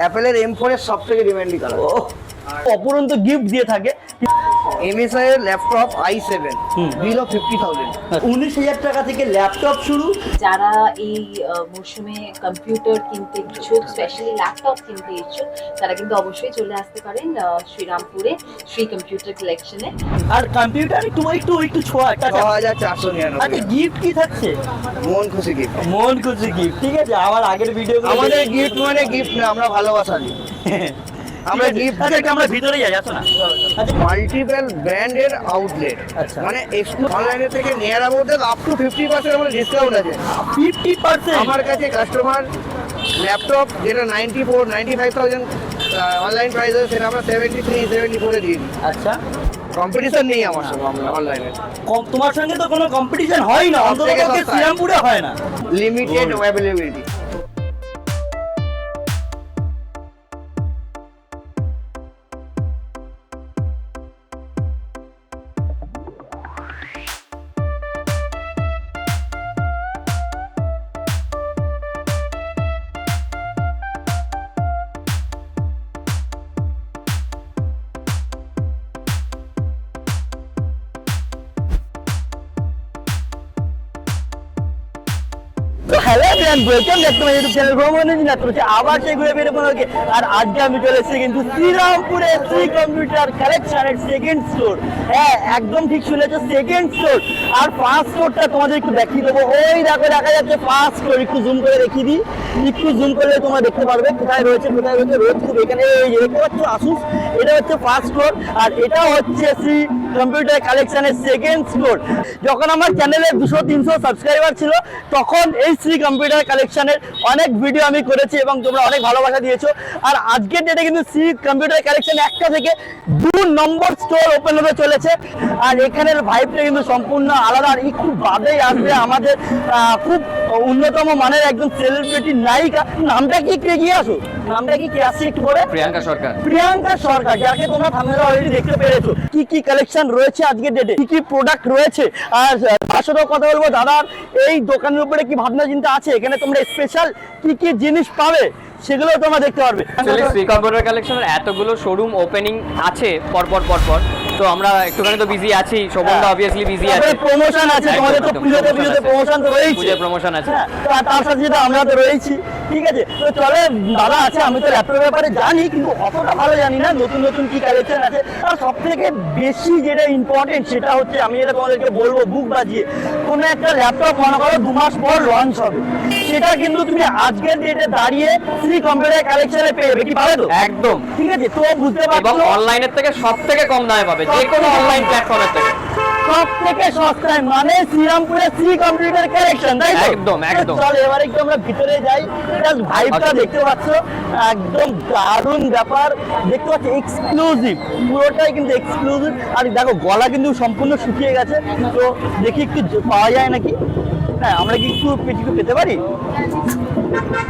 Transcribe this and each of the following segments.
অ্যাপেলের M four এর সব থেকে ডিমান্ডিং কালার অপরন্ত গিফট দিয়ে থাকে। এমএসআই এর laptop i seven hmm. Below fifty thousand উনিশ হাজার টাকা থেকে ল্যাপটপ শুরু। যারা এই মরশুমে কম্পিউটার কিনতে ইচ্ছুক স্পেশালি ল্যাপটপ কিনতে ইচ্ছুক তারা কিন্তু অবশ্যই চলে আসতে পারেন আহ, শ্রীরামপুরে শ্রী কম্পিউটার কালেকশনে আর কম্পিউটার একটু একটু একটু ছোঁয়া ছ হাজার চারশো আচ্ছা নিরানব্বই গিফট কি থাকছে? মন খুশি গিফট মন খুশি গিফট ঠিক আছে। আমার আগের ভিডিও আমাদের গিফট মানে গিফট না আমরা ভালোবাসা দিই। আমরা আমরা গিফট gift- আমরা ভিতরে যাই আসো না? মাল্টিপল ব্র্যান্ডের আউটলেট। মানে অনলাইনে থেকে near about up to fifty percent আমাদের ডিসকাউন্ট আছে। ফিফটি পার্সেন্ট আমার কাছে কাস্টমার ল্যাপটপ যেটা ninety four ninety five thousand online price আছে সেটা আমরা সেভেন্টি থ্রি সেভেন্টি ফোরে দিয়ে দিই। আচ্ছা। কম্পিটিশন নেই আমার সঙ্গে অনলাইনে কম- তোমার সঙ্গে তো কোনো কম্পিটিশন হয় না অন্তত শ্রীরামপুরে হয় না। লিমিটেড অ্যাভেলেবিলিটি চ্যানেল আবার আর শ্রীরামপুরে শ্রী কম্পিউটার সেকেন্ড স্টোর হ্যাঁ একদম ঠিক শুনেছো সেকেন্ড স্টোর আর স্টোরটা তোমাদের দেখিয়ে দেবো। ওই দেখো যাচ্ছে স্টোর একটু জুম করে দিই। একটু জুম করলে দেখতে পারবে কোথায় রয়েছে কোথায় রয়েছে এখানে এই আসুস এটা হচ্ছে স্টোর আর এটা হচ্ছে শ্রী কম্পিউটার সেকেন্ড স্টোর যখন আমার চ্যানেলে দুশো, তিনশো সাবস্ক্রাইবার ছিল, তখন এই শ্রী কম্পিউটার কালেকশনের অনেক ভিডিও আমি করেছি এবং তোমরা অনেক ভালোবাসা দিয়েছ। আর আজকের ডেটে কিন্তু শ্রী কম্পিউটার কালেকশন একটা থেকে দু নম্বর স্টোর ওপেন হতে চলেছে। আর এখানের ভাইবটা কিন্তু সম্পূর্ণ আলাদা। আর একটু বাদেই আসবে আমাদের খুব উন্নতম মানের একদম সেলিব্রিটি নায়িকা। নামটা কি? কে গিয়ে আসো? নামটা কি? কে আসছে একটু করে প্রিয়াঙ্কা সরকার। প্রিয়াঙ্কা সরকার যাকে তোমরা থামনেলে অলরেডি দেখতে পেরেছ। কি কি কালেকশন রয়েছে আজকের ডেটে কি কি প্রোডাক্ট রয়েছে? আর তার সাথেও কথা বলব। দাদার এই দোকানের উপরে কি ভাবনা চিন্তা আছে? এখানে তোমরা স্পেশাল কি কি জিনিস পাবে সেগুলো তোমরা দেখতে পারবে। কালেকশনের এতগুলো শোরুম ওপেনিং আছে, পরপর পরপর। তো আমরা একটুখানি তো বিজি আছি শোভনদা অবভিয়াসলি বিজি আছে। প্রমোশন আছে তোমাদের তো পুজোতে পুজোতে প্রমোশন তো রয়েছে পুজোর প্রমোশন আছে। হ্যাঁ, আর তার সাথে সাথে আমরা তো রয়েছি ঠিক আছে? তো চলে দাদা আছে আমি তো ল্যাপটপের ব্যাপারে জানি কিন্তু অতটা ভালো জানি না নতুন নতুন কি কালেকশন আছে। আর সব থেকে বেশি যেটা ইম্পর্টেন্ট সেটা হচ্ছে আমি যেটা তোমাদেরকে বলব বুক বাজিয়ে। কোনো একটা ল্যাপটপ মনে করো দু মাস পর লঞ্চ হবে। সেটা কিন্তু তুমি আজকের ডেটে দাঁড়িয়ে শ্রী কম্পিউটার কালেকশনে পেয়ে যাবে কি পাবে তো? একদম। ঠিক আছে? তো বুঝতে এবং অনলাইনের থেকে সব থেকে কম দামে পাবে। যে কোনো অনলাইন প্ল্যাটফর্মে থেকে সব থেকে সস্তায় মানে শ্রীরামপুরে শ্রী কম্পিউটার কালেকশন তাই তো? একদম, একদম। চল এবারে একটু আমরা ভিতরে যাই। জাস্ট ভাইবটা আচ্ছা। দেখতে পাচ্ছ একদম দারুণ ব্যাপার। দেখতে পাচ্ছ এক্সক্লুসিভ পুরোটাই কিন্তু এক্সক্লুসিভ আর দেখো গলা কিন্তু সম্পূর্ণ শুকিয়ে গেছে। তো দেখি একটু পাওয়া যায় নাকি? হ্যাঁ আমরা কি একটু একটু পেতে পারি?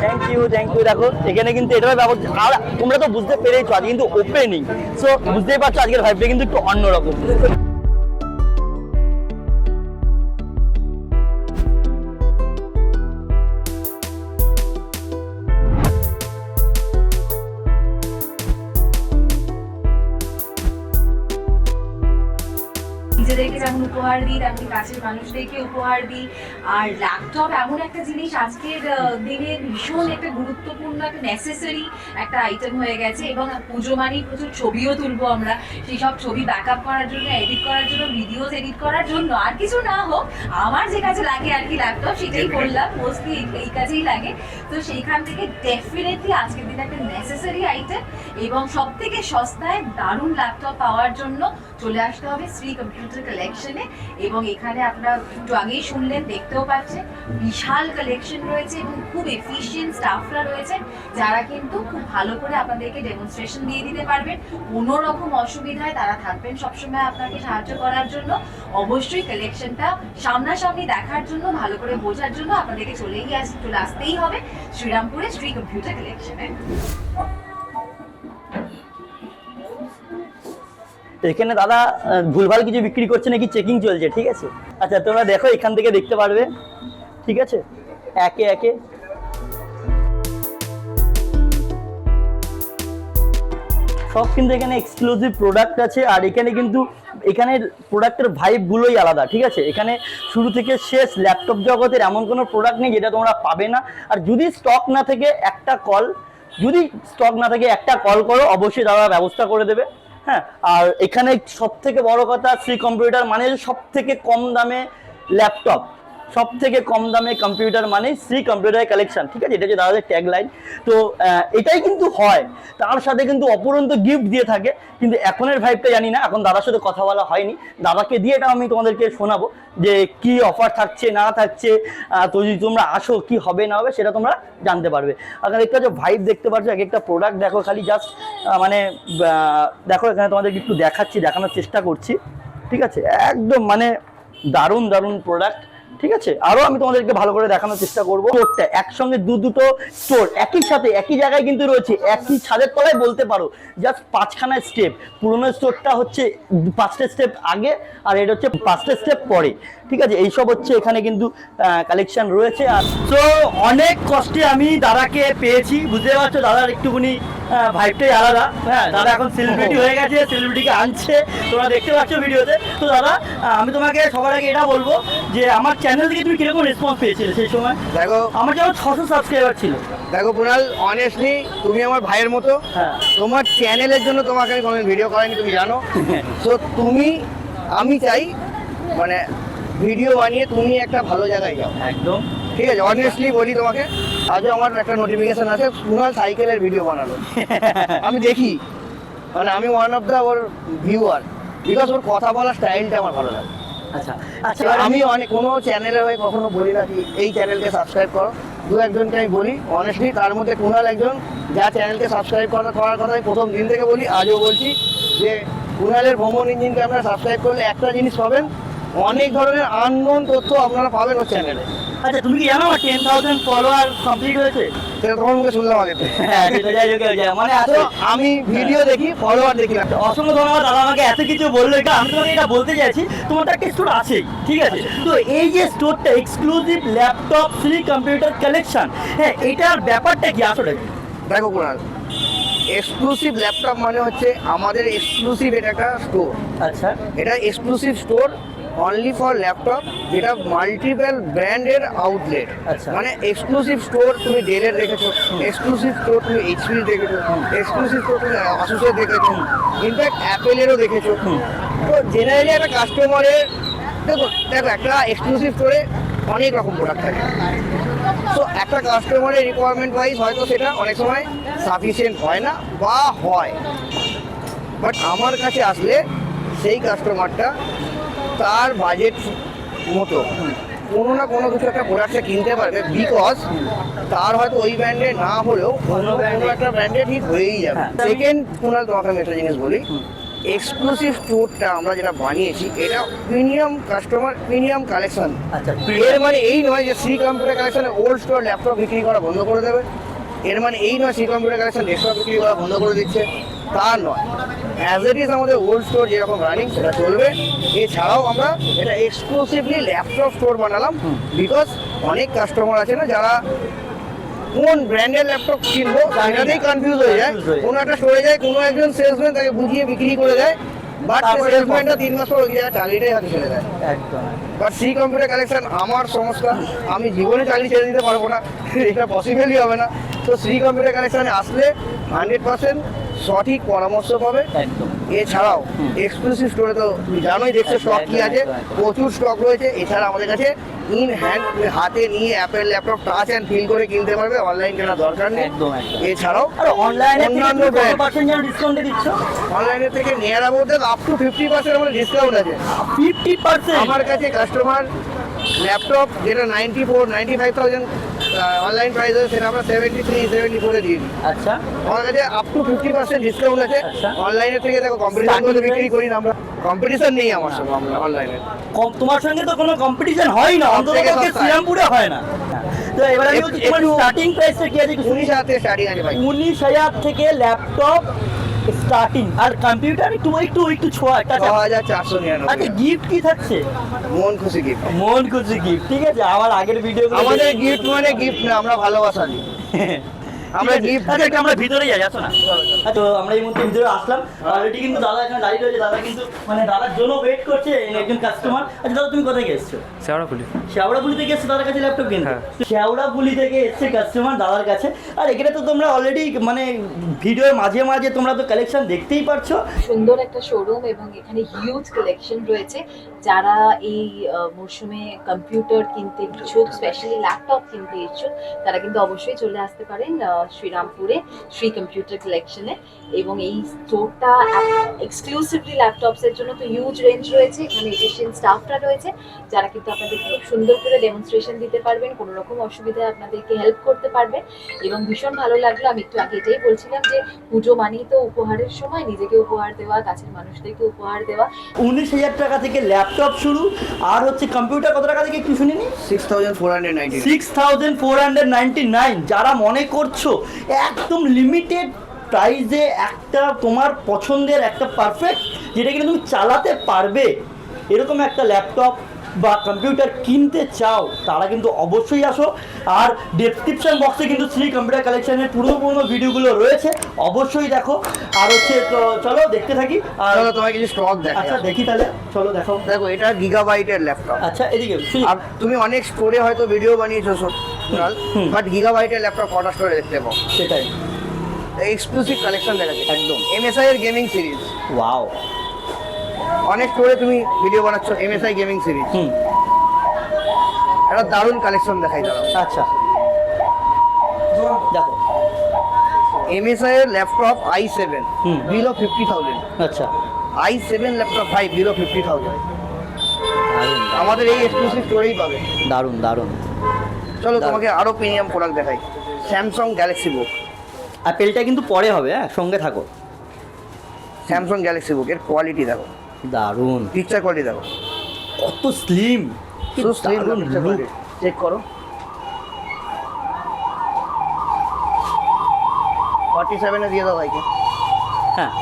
থ্যাংক ইউ থ্যাংক ইউ দেখো, এখানে কিন্তু এটা ব্যবস্থা আর তোমরা তো বুঝতে পেরেছ আজ কিন্তু ওপেনিং সো বুঝতেই পারছ আজকের ভাইবটা কিন্তু একটু অন্যরকম। উপহার দিই তেমন কাছের মানুষদেরকে উপহার দিই। আর ল্যাপটপ এমন একটা জিনিস আজকের দিনে ভীষণ একটা গুরুত্বপূর্ণ, একটা নেসেসারি একটা আইটেম হয়ে গেছে এবং পুজো মানেই প্রচুর ছবিও তুলবো আমরা। সেই সব ছবি ব্যাক আপ করার জন্য এডিট করার জন্য ভিডিওস এডিট করার জন্য, আর কিছু না হোক, আমার যে কাজে লাগে আর কি ল্যাপটপ সেটাই করলাম মোস্টলি এই কাজেই লাগে। তো সেইখান থেকে ডেফিনেটলি আজকের দিনে একটা নেসেসারি আইটেম এবং সব থেকে সস্তায় দারুণ ল্যাপটপ পাওয়ার জন্য চলে আসতে হবে শ্রী কম্পিউটার কালেকশনে এবং এখানে আপনারা একটু আগেই শুনলেন, দেখতেও পাচ্ছেন। বিশাল কালেকশন রয়েছে এবং খুব এফিশিয়েন্ট স্টাফরা রয়েছে, যারা কিন্তু খুব ভালো করে আপনাদেরকে ডেমনস্ট্রেশন দিয়ে দিতে পারবেন। কোনো রকম অসুবিধায় তারা থাকবেন সবসময় আপনাকে সাহায্য করার জন্য। অবশ্যই কালেকশনটা সামনাসামনি দেখার জন্য, ভালো করে বোঝার জন্য আপনাদেরকে চলেই চলে আসতেই হবে। শ্রীরামপুরে শ্রী কম্পিউটার কালেকশনে এখানে দাদা ভুলভাল কিছু বিক্রি করছে নাকি চেকিং চলছে, ঠিক আছে? আচ্ছা তোমরা দেখো, এখান থেকে দেখতে পারবে, ঠিক আছে? একে একে। সব কিন্তু এখানে এক্সক্লুসিভ প্রোডাক্ট আছে, আর এখানে কিন্তু, এখানে প্রোডাক্টের ভাইবগুলোই আলাদা, ঠিক আছে? এখানে শুরু থেকে শেষ ল্যাপটপ জগতের এমন কোনো প্রোডাক্ট নেই যেটা তোমরা পাবে না। আর যদি স্টক না থেকে, একটা কল যদি স্টক না থাকে, একটা কল করো, অবশ্যই তারা ব্যবস্থা করে দেবে। হ্যাঁ আর এখানে সব থেকে বড় কথা ফ্রি কম্পিউটার মানে সব থেকে কম দামে ল্যাপটপ। সব থেকে কম দামে কম্পিউটার মানে শ্রী কম্পিউটার কালেকশন ঠিক আছে? এটা হচ্ছে দাদাদের ট্যাগ লাইন তো এটাই কিন্তু হয়। তার সাথে কিন্তু অপরন্ত গিফট দিয়ে থাকে। কিন্তু এখনের ভাইবটা জানি না, এখন দাদার সাথে কথা বলা হয়নি। দাদাকে দিয়ে এটা আমি তোমাদেরকে শোনাবো যে কি অফার থাকছে, না থাকছে তো যদি তোমরা আসো, কি হবে, না হবে, সেটা তোমরা জানতে পারবে। আর দেখতে পাচ্ছ ভাইব দেখতে পাচ্ছ, এক একটা প্রোডাক্ট দেখো খালি জাস্ট মানে দেখো এখানে তোমাদেরকে একটু দেখাচ্ছি, দেখানোর চেষ্টা করছি। ঠিক আছে? একদম মানে দারুণ দারুণ প্রোডাক্ট ঠিক আছে? আরও আমি তোমাদেরকে ভালো করে দেখানোর চেষ্টা করব। স্টোরটা একসঙ্গে দু দুটো স্টোর একই সাথে একই জায়গায় কিন্তু রয়েছে, একই ছাদের তলায় বলতে পারো। জাস্ট পাঁচখানা স্টেপ পুরোনো স্টোরটা হচ্ছে পাঁচটা স্টেপ আগে, আর এটা হচ্ছে পাঁচটা স্টেপ পরে। ঠিক আছে এইসব হচ্ছে এখানে কিন্তু কালেকশন রয়েছে। আর তো অনেক কষ্টে আমি দাদাকে পেয়েছি বুঝতে পারছ? দাদার একটুখানি ভাইবটাই আলাদা। হ্যাঁ। দাদা এখন সেলিব্রিটি হয়ে গেছে সেলিব্রিটিকে আনছে। তোমরা দেখতে পাচ্ছ ভিডিওতে। তো দাদা আমি তোমাকে সবার আগে এটা বলব যে আমার চ্যানেল থেকে তুমি কীরকম রেসপন্স পেয়েছিলে সেই সময়? দেখো। আমার যেমন ছশো সাবস্ক্রাইবার ছিল। দেখো কুণাল অনেস্টলি তুমি আমার ভাইয়ের মতো। হ্যাঁ। তোমার চ্যানেলের জন্য তোমাকে আমি ভিডিও করাইনি তুমি জানো। তো তুমি আমি চাই মানে ভিডিও বানিয়ে তুমি একটা ভালো জায়গায় যাও। একদম। ঠিক আছে? অনেস্টলি বলি তোমাকে আজও আমার একটা নোটিফিকেশন আছে কুণাল সাইকেলের ভিডিও বানালো। আমি দেখি। মানে আমি ওয়ান অফ দ্য ওর ভিউয়ার বিকজ ওর কথা বলার স্টাইলটা আমার ভালো লাগে। আচ্ছা আচ্ছা। আমি অনেক কোনো চ্যানেলের হয়ে কখনো বলি না এই চ্যানেলকে সাবস্ক্রাইব করো। দু একজনকে আমি বলি অনেস্টলি তার মধ্যে কুণাল একজন যা চ্যানেলকে সাবস্ক্রাইব করার করার কথা আমি প্রথম দিন থেকে বলি আজও বলছি যে কুণালের ভ্রমণ ইঞ্জিনকে আপনারা সাবস্ক্রাইব করলে একটা জিনিস পাবেন অনেক ধরনের আননোন তথ্য আপনারা পাবেন ওর চ্যানেলে আচ্ছা তুমি কি জানো আমার টেন থাউজেন্ড ফলোয়ার কমপ্লিট হয়েছে? সেটা তোমার মুখে শুনলাম আগে। হ্যাঁ মানে আছে। আমি ভিডিও দেখি ফলোয়ার দেখি। না অসংখ্য ধন্যবাদ দাদা আমাকে এত কিছু বলল। এটা আমি তোমাকে এটা বলতে চাইছি তোমার একটা স্টোর আছেই ঠিক আছে? তো এই যে স্টোরটা exclusive laptop free computer collection হ্যাঁ এটার ব্যাপারটা কি আসলে? দেখো কুণাল এক্সক্লুসিভ ল্যাপটপ মানে হচ্ছে আমাদের এক্সক্লুসিভ এটা একটা স্টোর আচ্ছা। এটা exclusive store only for laptop যেটা মাল্টিপল ব্র্যান্ডের আউটলেট। মানে এক্সক্লুসিভ স্টোর তুমি ডেলের দেখেছ এক্সক্লুসিভ স্টোর তুমি এইচপি দেখেছ এক্সক্লুসিভ স্টোর তুমি আসুসের দেখেছ ইনফ্যাক্ট অ্যাপেলেরও দেখেছ। তো জেনারেলি একটা কাস্টমারের দেখো দেখো একটা এক্সক্লুসিভ স্টোরে অনেক রকম প্রোডাক্ট থাকে। তো একটা কাস্টমারের রিকোয়ারমেন্ট ওয়াইজ হয়তো সেটা অনেক সময় সাফিসিয়েন্ট হয় না বা হয়। বাট আমার কাছে আসলে সেই কাস্টমারটা তার বাজেট মতো। কোনো না কোনো কিছু একটা প্রোডাক্টে কিনতে পারবে বিকজ তার হয়তো ওই ব্র্যান্ডে না হলেও অন্য কোনো একটা ব্র্যান্ডে ঠিক হয়েই যাবে। হ্যাঁ। সেকেন্ড কুণাল তোমাকে আমি একটা জিনিস বলি। এক্সক্লুসিভ স্টোরটা আমরা যেটা বানিয়েছি এটা প্রিমিয়াম কাস্টমার প্রিমিয়াম কালেকশন এর মানে এই নয় যে সি কম্পিউটার কালেকশনে ওল্ড স্টোর ল্যাপটপ বিক্রি করা বন্ধ করে দেবে। এর মানে এই নয় সি কম্পিউটার কালেকশন ডেস্কটপ বিক্রি করা বন্ধ করে দিচ্ছে। তা নয়। অ্যাজ ইট ইজ আমাদের ওল্ড স্টোর যেরকম রানিং সেটা চলবে। এছাড়াও আমরা এটা এক্সক্লুসিভলি ল্যাপটপ স্টোর বানালাম বিকজ অনেক কাস্টমার আছে না যারা কোন ব্র্যান্ডের ল্যাপটপ কিনবো সেটাতেই কনফিউজ হয়ে যায়। যায়। কোনো একটা স্টোরে যায় কোনো একজন সেলসম্যান তাকে বুঝিয়ে বিক্রি করে দেয় বাট সেলসম্যানটা তিন মাস পর ওই জায়গায় চালিয়েটাই হাতে ছেড়ে দেয়। একদম বাট সি কম্পিউটার কালেকশন আমার সমস্যা আমি জীবনে চাকরি ছেড়ে দিতে পারব না। এটা পসিবলই হবে না। তো সি কম্পিউটার কালেকশনে আসলে হান্ড্রেড পার্সেন্ট সঠিক পরামর্শ পাবে। এছাড়াও এক্সক্লুসিভ স্টোরে তো জানোই দেখছ স্টক কি আছে প্রচুর স্টক রয়েছে। এছাড়া আমাদের কাছে ইন হ্যান্ড হাতে নিয়ে apple laptop touch and feel করে কিনতে পারবে অনলাইন কেনার দরকার নেই। এছাড়াও অনলাইনে অন্যান্য ডিসকাউন্টে দিচ্ছ? অনলাইনের থেকে near about up to fifty percent আমাদের ডিসকাউন্ট আছে। ফিফটি পার্সেন্ট আমার কাছে কাস্টমার ল্যাপটপ যেটা ninety four ninety five thousand online price আছে সেটা আমরা সেভেন্টি থ্রি সেভেন্টি ফোরে দিয়ে দিই। আচ্ছা। আমার কাছে up to fifty percent discount আছে। আচ্ছা। অনলাইনের থেকে দেখো কম্পিটিশন করে বিক্রি করি না আমরা। কম্পিটিশন নেই আমার সঙ্গে আমরা অনলাইনে তোমার সঙ্গে তো কোনো কম্পিটিশন হয় না অন্তত শ্রীরামপুরে হয় না। তো এবার স্টার্টিং প্রাইসটা কি আছে উনিশ হাজার থেকে স্টার্টিং আছে ভাই। উনিশ হাজার থেকে ল্যাপটপ স্টার্টিং আর কম্পিউটার একটু একটু একটু ছোঁয়া একটা ছ হাজার চারশো আচ্ছা গিফট কি থাকছে? মন খুশি গিফট মন খুশি গিফট ঠিক আছে? আমার আগের ভিডিও আমাদের গিফট মানে গিফট না আমরা ভালোবাসা দিই। আমরা গিফট আচ্ছা আমরা ভিতরে যাই আসো না। তো আমরা এই মুহূর্তে ভিতরে আসলাম। অলরেডি কিন্তু দাদা এখানে দাঁড়িয়ে রয়েছে। দাদা কিন্তু মানে দাদার জন্য ওয়েট করছে একজন কাস্টমার আচ্ছা দাদা তুমি কোথায় এসছো? শেওড়াফুলি শেওড়াপুলি থেকে এসছে দাদার কাছে ল্যাপটপ কিনতে? হ্যাঁ। শেওড়াপুলি থেকে এসছে কাস্টমার দাদার কাছে। আর এখানে তো তোমরা অলরেডি মানে ভিডিওর মাঝে মাঝে তোমরা তো কালেকশন দেখতেই পারছ। সুন্দর একটা শোরুম এবং এখানে হিউজ কালেকশন রয়েছে। যারা এই মরশুমে কম্পিউটার কিনতে ইচ্ছুক স্পেশালি ল্যাপটপ কিনতে ইচ্ছুক তারা কিন্তু অবশ্যই চলে আসতে পারেন আহ, শ্রীরামপুরে শ্রী কম্পিউটার কালেকশনে এবং এই স্টোরটা এক্সক্লুসিভলি ল্যাপটপসের জন্য তো হিউজ রেঞ্জ রয়েছে। এখানে এফিসিয়েন্ট স্টাফরা রয়েছে যারা কিন্তু আপনাদেরকে খুব সুন্দর করে ডেমনস্ট্রেশন দিতে পারবেন কোনো রকম অসুবিধায় আপনাদেরকে হেল্প করতে পারবেন। এবং ভীষণ ভালো লাগল আমি একটু আগে এটাই বলছিলাম যে পুজো মানেই তো উপহারের সময় নিজেকে উপহার দেওয়া কাছের মানুষদেরকে উপহার দেওয়া। উনিশ হাজার টাকা থেকে ল্যাপটপ শুরু আর হচ্ছে কম্পিউটার কত টাকা থেকে একটু শুনিনি six thousand four hundred ninety six thousand four hundred ninety nine যারা মনে করছ একদম লিমিটেড প্রাইসে একটা তোমার পছন্দের একটা পারফেক্ট যেটা কিনা তুমি চালাতে পারবে। এরকম একটা ল্যাপটপ বা কম্পিউটার কিনতে চাও তারা কিন্তু অবশ্যই আসো। আর ডেসক্রিপশন বক্সে কিন্তু শ্রী কম্পিউটার কালেকশনের পুরো পুরোনো ভিডিওগুলো রয়েছে অবশ্যই দেখো। আর হচ্ছে তো চলো দেখতে থাকি। আর চলো তোমায় কিছু স্টক দেখো আচ্ছা দেখি তাহলে। চলো দেখো। দেখো এটা গিগাবাইটের ল্যাপটপ আচ্ছা এদিকে আর তুমি অনেক স্টোরে হয়তো ভিডিও বানিয়েছো। বাট গিগাবাইটের ল্যাপটপ কটা স্টোরে দেখতে পাও। সেটাই। এক্সক্লুসিভ কালেকশন দেখাচ্ছে একদম। এমএসআই এর গেমিং সিরিজ ওয়াও অনেক স্টোরে তুমি ভিডিও বানাচ্ছ এমএসআই গেমিং সিরিজ হুম। একটা দারুণ কালেকশন দেখাই দাও আচ্ছা। দেখো। এমএসআই এর laptop i seven. Below fifty thousand আচ্ছা। I seven laptop five below fifty thousand আমাদের এই এক্সক্লুসিভ স্টোরেই পাবে। দারুণ দারুণ। চলো। তোমাকে আরও প্রিমিয়াম প্রোডাক্ট দেখাই। স্যামসাং গ্যালাক্সি বুক অ্যাপেলটা কিন্তু পরে হবে হ্যাঁ সঙ্গে থাকো। স্যামসাং গ্যালাক্সি বুক এর কোয়ালিটি দেখো। দারুণ। পিকচার কোয়ালিটি দেখো। কত স্লিম চেক করো। ফর্টি সেভেনে দিয়ে দাও ভাইকে। হ্যাঁ।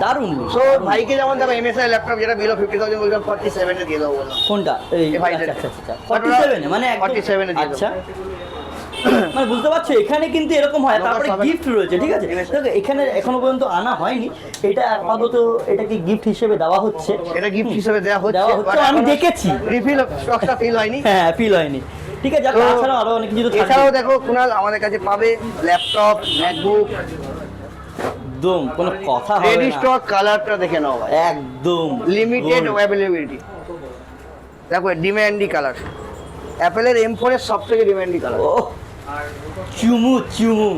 দারুণ সো ভাইকে যেমন দেখো এমএসআই ল্যাপটপ যেটা বিলো ফিফটি থাউজেন্ড বললাম ফর্টি সেভেনে দিয়ে দাও বললাম। কোনটা? এই ভাই, আচ্ছা আচ্ছা আচ্ছা ফর্টি সেভেনে মানে একদম- 47 এ দিয়ে দেবো। আচ্ছা মানে বুঝতে পারছ এখানে কিন্তু এরকম হয়। তারপরে গিফট রয়েছে ঠিক আছে? দেখো এখানে এখনও পর্যন্ত আনা হয়নি। এটা আপাতত এটাকে গিফট হিসেবে দেওয়া হচ্ছে। এটা গিফট হিসেবে দেওয়া হচ্ছে আমি দেখেছি। রিফিল স্টকটা ফিল হয়নি। হ্যাঁ ফিল হয়নি। ঠিক আছে তো আরও অনেক কিছু। এছাড়াও দেখো কুনাল আমাদের কাছে পাবে ল্যাপটপ ম্যাকবুক একদম কোনো কথা হবে রেডি স্টক কালারটা দেখে নাও ভাই। একদম লিমিটেড। অ্যাভেলেবিলিটি দেখো ডিম্যান্ডি কালার অ্যাপেলের এম ফোর এর সব থেকে ডিম্যান্ডি কালার ও চুমু চুমু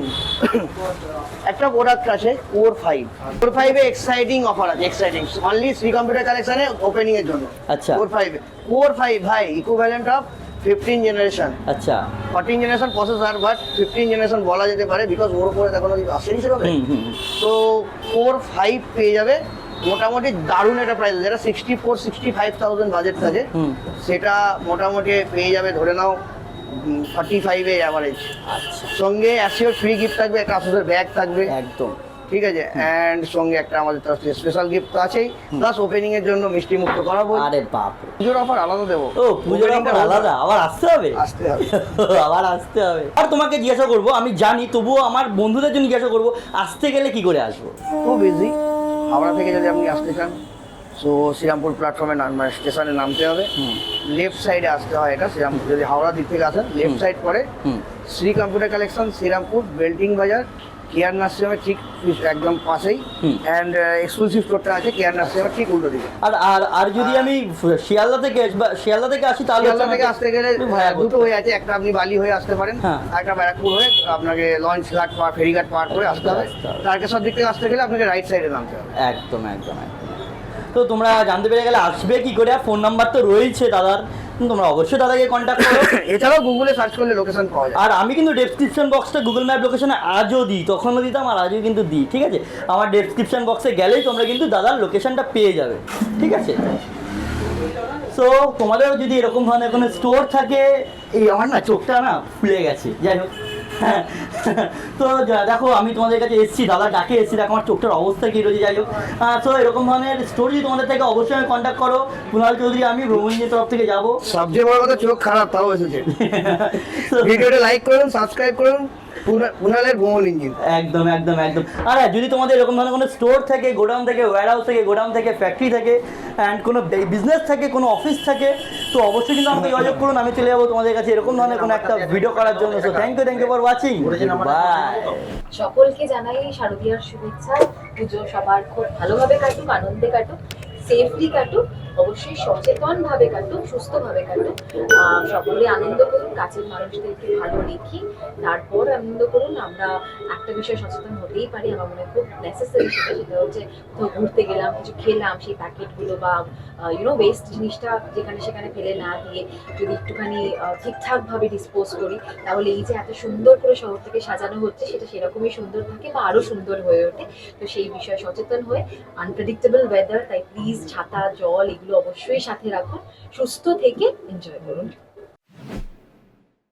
একটা প্রোডাক্ট আছে কোর ফাইভ কোর ফাইভে এক্সাইটিং অফার আছে এক্সাইটিং অনলি শ্রী কম্পিউটার কালেকশনে ওপেনিং এর জন্য। আচ্ছা। কোর ফাইভ কোর ফাইভ ভাই ইকুইভ্যালেন্ট অফ ফিফটিন জেনারেশন আচ্ছা। Fourteen generation processor but fifteen generation বলা যেতে পারে বিকজ ওর উপরে এখনও আসেনি সেভাবে। তো ফোর ফাইভ পেয়ে যাবে। মোটামুটি দারুণ একটা প্রাইস যেটা sixty four sixty five thousand budget থাকে সেটা মোটামুটি পেয়ে যাবে ধরে নাও থার্টি ফাইভে অ্যাভারেজ সঙ্গে অ্যাসিওর ফ্রি গিফট থাকবে একটা আসুসের ব্যাগ থাকবে। একদম। ঠিক আছে? অ্যান্ড সঙ্গে একটা আমাদের তরফ থেকে স্পেশাল গিফট তো আছেই। প্লাস ওপেনিং এর জন্য মিষ্টি মুক্ত করাবো। আরে বাপ পুজোর অফার আলাদা দেবো। ও পুজোর আবার আলাদা? আবার আসতে হবে? আসতে হবে। আবার আসতে হবে। আর তোমাকে জিজ্ঞাসা করব আমি জানি তবুও আমার বন্ধুদের জন্য জিজ্ঞাসা করব আসতে গেলে কি করে আসব? খুব ইজি হাওড়া থেকে যদি আপনি আসতে চান সো শ্রীরামপুর প্ল্যাটফর্মে মানে স্টেশনে নামতে হবে। লেফট সাইডে আসতে হয় এটা শ্রীরামপুর যদি হাওড়া দিক থেকে আসেন লেফট সাইড পরে শ্রী কম্পিউটার কালেকশন শ্রীরামপুর বেল্টিং বাজার কেয়ার নার্সিংয়ের ঠিক একদম পাশেই। অ্যান্ড এক্সক্লুসিভ স্টোরটা আছে কেয়ার নার্সিংয়ের ঠিক উল্টো দিকে। আর আর আর যদি আমি শিয়ালদা থেকে বা শিয়ালদা থেকে আসি তাহলে শিয়ালদা থেকে আসতে গেলে দুটো হয়ে আছে একটা আপনি বালি হয়ে আসতে পারেন হ্যাঁ। আর একটা ব্যারাকপুর হয়ে আপনাকে লঞ্চ ঘাট পার ফেরিঘাট পার করে আসতে হবে। আসতে হবে। তারকেশ্বর দিক থেকে আসতে গেলে আপনাকে রাইট সাইডে নামতে হবে। একদম একদম একদম। তো তোমরা জানতে পেরে গেলে আসবে কি করে? ফোন নাম্বার তো রয়েছে দাদার। তোমরা অবশ্যই দাদাকে কন্ট্যাক্ট করো। এছাড়াও গুগলে সার্চ করলে লোকেশন পাওয়া যায়। আর আমি কিন্তু ডেসক্রিপশন বক্সটা গুগল ম্যাপ লোকেশনে আজও দিই। তখনও দিতাম আর আজও কিন্তু দিই ঠিক আছে? আমার ডেসক্রিপশন বক্সে গেলেই তোমরা কিন্তু দাদার লোকেশনটা পেয়ে যাবে ঠিক আছে? সো তোমাদেরও যদি এরকম ধরনের কোনো স্টোর থাকে এই আমার না চোখটা না ফুলে গেছে। যাই হোক। তো দেখো আমি তোমাদের কাছে এসেছি দাদা ডাকে এসেছি দেখো আমার চোখটার অবস্থা কী রয়েছে যাই হোক। তো এরকম ধরনের স্টোরি তোমাদের থেকে অবশ্যই আমি কন্ট্যাক্ট করো। কুণাল চৌধুরী আমি ভ্রমণের তরফ থেকে যাব। সবচেয়ে বড় কথা চোখ খারাপ তাও এসেছে। ভিডিওটা লাইক করুন সাবস্ক্রাইব করুন। কুনালের ভ্রমণ ইঞ্জিন। একদম একদম একদম। আর হ্যাঁ, যদি তোমাদের এরকম ধরনের কোনো স্টোর থাকে গোডাউন থেকে ওয়্যার হাউস থেকে গোডাউন থেকে ফ্যাক্টরি থাকে অ্যান্ড কোনো বিজনেস থাকে কোনো অফিস থাকে তো অবশ্যই কিন্তু আমাকে যোগাযোগ করুন আমি চলে যাব তোমাদের কাছে এরকম ধরনের কোনো একটা ভিডিও করার জন্য। So thank you thank you for watching bye সকলকে জানাই শারদীয়ার শুভেচ্ছা পুজো সবার খুব ভালোভাবে কাটুক আনন্দে কাটুক সেফলি কাটুক। অবশ্যই সচেতন ভাবে কাটুক সুস্থ ভাবে কাটুক সকলে আনন্দ করুন, কাছের মানুষদেরকে ভালো রেখি তারপর আনন্দ করুন, আমরা একটা বিষয় সচেতন হতেই পারি। আমার মনে খুব নেসেসারি সেটা সেটা হচ্ছে কোথাও ঘুরতে গেলাম, কিছু খেলাম, সেই প্যাকেটগুলো বা ইউনো ওয়েস্ট জিনিসটা যেখানে সেখানে ফেলে না দিয়ে যদি একটুখানি ঠিকঠাকভাবে ডিসপোজ করি, তাহলে এই যে এত সুন্দর করে শহর থেকে সাজানো হচ্ছে, সেটা সেরকমই সুন্দর থাকে বা আরও সুন্দর হয়ে ওঠে। তো সেই বিষয়ে সচেতন হয়ে আনপ্রেডিক্টেবল ওয়েদার তাই প্লিজ ছাতা, জল এগুলো অবশ্যই সাথে রাখুন। সুস্থ থেকে এনজয় করুন।